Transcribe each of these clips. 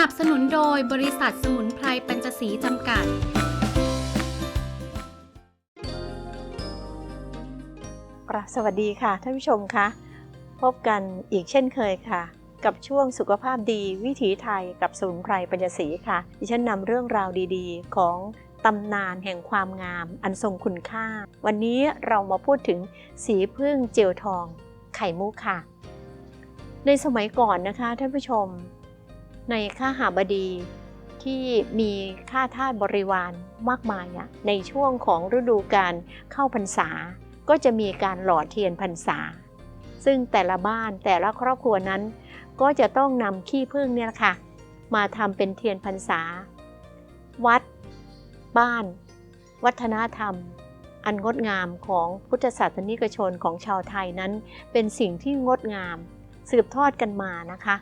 นับสนุนโดยบริษัทสมุนไพรปัญจศรีจำกัด กราบสวัสดีค่ะท่านผู้ชมคะพบกันอีกเช่นเคยค่ะ กับช่วงสุขภาพดีวิถีไทยกับสมุนไพรปัญญศรีค่ะ ดิฉันนำเรื่องราวดีๆ ของตำนานแห่งความงามอันทรงคุณค่า วันนี้เรามาพูดถึงสีพึ่งเจียวทองไข่มุกค่ะ ในสมัยก่อนนะคะท่านผู้ชม ในข้าหาบดีที่มีข้าทาสบริวารมากมายในช่วงของฤดูการเข้าพรรษา ก็จะมีการหล่อเทียนพรรษา ซึ่งแต่ละบ้านแต่ละครอบครัวนั้น ก็จะต้องนำขี้ผึ้งเนี่ยค่ะ มาทำเป็นเทียนพรรษา วัด บ้าน วัฒนธรรม อันงดงามของพุทธศาสนิกชนของชาวไทยนั้น เป็นสิ่งที่งดงาม สืบทอดกันมานะคะ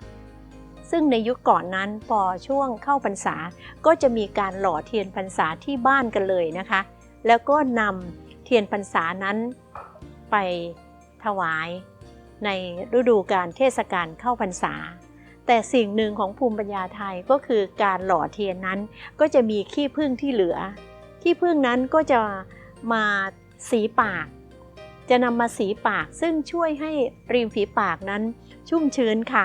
ซึ่งในยุคก่อนนั้นพอช่วงเข้าพรรษา ก็จะมีการหล่อเทียนพรรษาที่บ้านกันเลยนะคะ แล้วก็นำเทียนพรรษานั้นไปถวายในฤดูการเทศกาลเข้าพรรษา แต่สิ่งหนึ่งของภูมิปัญญาไทยก็คือการหล่อเทียนนั้น ก็จะมีขี้ผึ้งที่เหลือ ขี้ผึ้งนั้นก็จะมาสีปาก จะนำมาสีปากซึ่งช่วยให้ริมฝีปากนั้นชุ่มชื้นค่ะ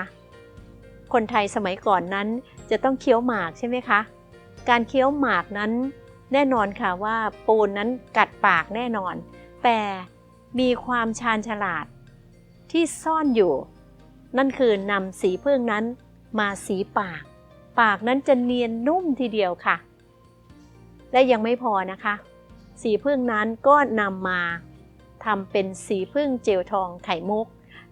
คนไทยสมัยก่อนนั้นจะต้องเคี้ยวหมากใช่ไหมคะ การเคี้ยวหมากนั้นแน่นอนค่ะว่าปูนนั้นกัดปากแน่นอน แต่มีความชาญฉลาดที่ซ่อนอยู่ นั่นคือนำสีพึ่งนั้นมาสีปาก ปากนั้นจะเนียนนุ่มทีเดียวค่ะ และยังไม่พอนะคะ สีพึ่งนั้นก็นำมาทำเป็นสีพึ่งเจลทองไข่มุก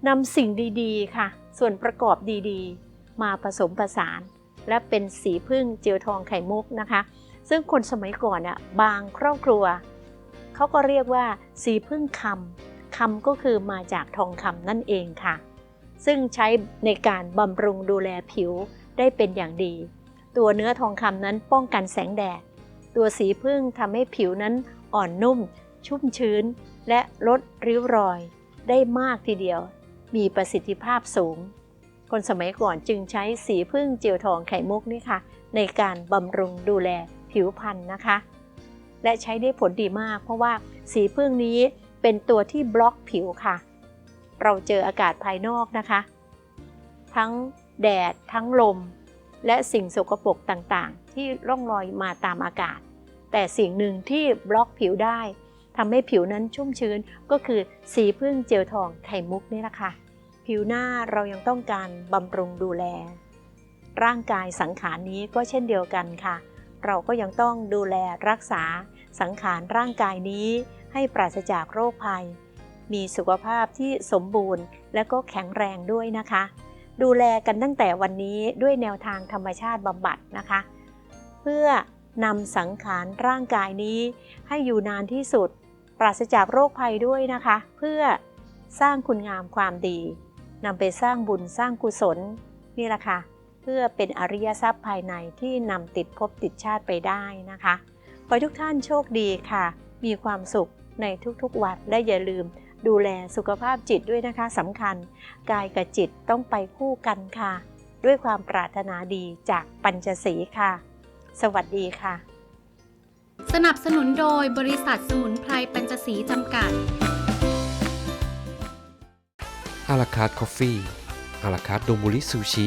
นำสิ่งดีๆค่ะ ส่วนประกอบดีๆ มาผสมผสาน และเป็นสีพึ่งเจลทองไข่มุกนะคะ ซึ่งคนสมัยก่อนอะบางครอบครัวเขาก็เรียกว่าสีพึ่งคำคำก็คือมาจากทองคำนั่นเองค่ะ ซึ่งใช้ในการบำรุงดูแลผิวได้เป็นอย่างดี ตัวเนื้อทองคำนั้นป้องกันแสงแดด ตัวสีพึ่งทำให้ผิวนั้นอ่อนนุ่ม ชุ่มชื้น และลดริ้วรอยได้มากทีเดียว มีประสิทธิภาพสูง คนสมัยก่อนจึงใช้สีพึ่งเจียวทองไข่มุกนี่ค่ะ ในการบำรุงดูแลผิวพรรณนะคะ และใช้ได้ผลดีมาก เพราะว่าสีพึ่งนี้เป็นตัวที่บล็อกผิวค่ะ เราเจออากาศภายนอกนะคะ ทั้งแดดทั้งลม และสิ่งสกปรกต่างๆ ที่ร่องรอยมาตามอากาศ แต่สิ่งหนึ่งที่บล็อกผิวได้ทำให้ผิวนั้นชุ่มชื้นก็คือสีพึ่งเจลทองไข่มุกนี่แหละค่ะ ผิวหน้าเรายังต้องการบำรุงดูแล ร่างกายสังขารนี้ก็เช่นเดียวกันค่ะ เราก็ยังต้องดูแลรักษาสังขารร่างกายนี้ ให้ปราศจากโรคภัย มีสุขภาพที่สมบูรณ์และก็แข็งแรงด้วยนะคะ ดูแลกันตั้งแต่วันนี้ด้วยแนวทางธรรมชาติบำบัดนะคะ เพื่อนำสังขารร่างกายนี้ ให้อยู่นานที่สุด ปราศจากโรคภัยด้วยนะคะ เพื่อสร้างคุณงามความดี นำไปสร้างบุญสร้างกุศลนี่แหละค่ะ เพื่อเป็นอริยทรัพย์ภายในที่นำติดภพติดชาติไปได้นะคะขอทุกท่านโชคดีค่ะ มีความสุขในทุกๆ วันและอย่าลืมดูแลสุขภาพจิตด้วยนะคะสำคัญ กายกับจิตต้องไปคู่กันค่ะ ด้วยความปรารถนาดีจากปัญจศรีค่ะ สวัสดีค่ะ สนับสนุนโดยบริษัทสมุนไพรปัญจศรีจำกัด อาราคาร์ดคอฟฟี่อาราคาร์ดโดมูริซูชิ